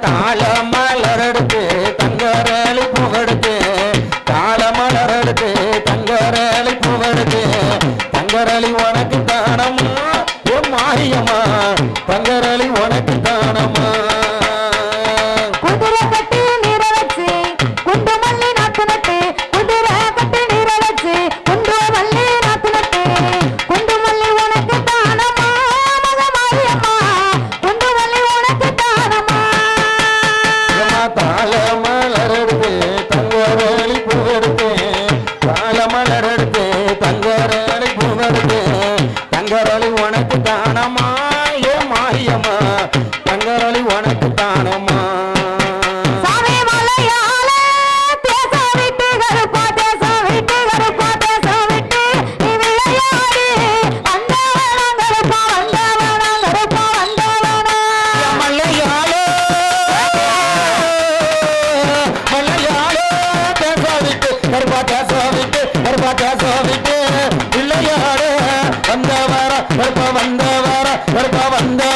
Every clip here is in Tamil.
தாள மலர் எடுத்து தங்கரளி புகடுத்து. தாள மலர் எடுத்து தங்கரளி புகடுத்து. தங்கரளி உனக்கு தானம் தானமா? கர்ப்ப வந்தே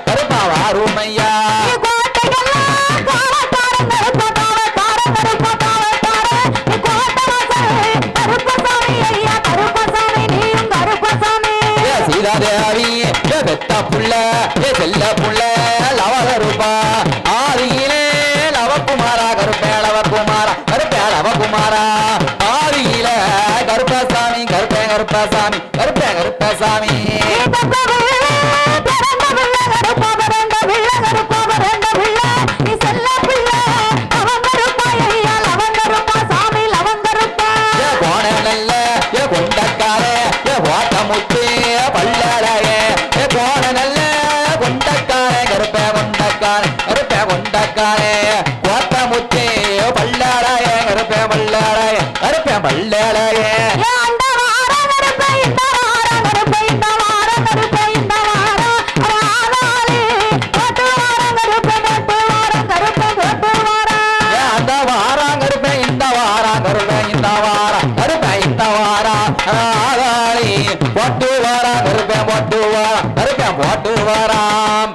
புள்ள ஏ செல்ல புள்ள லவ கருப்பா ஆதியிலே லவ குமாரா கருப்பே லவ குமாரா கருப்பே லவ குமாரா ஆதியில கருப்பசாமி கருப்பே கருப்பசாமி கருப்பே கருப்பசாமி. போட்டாரே கோத்த முத்தே பல்லாராய கருப்பேன் பல்லாராய கருப்பேன் பல்லாராய போட்டு வாரா கருப்பேன் போட்டு வாரா கருப்பேன் போட்டு வாராம்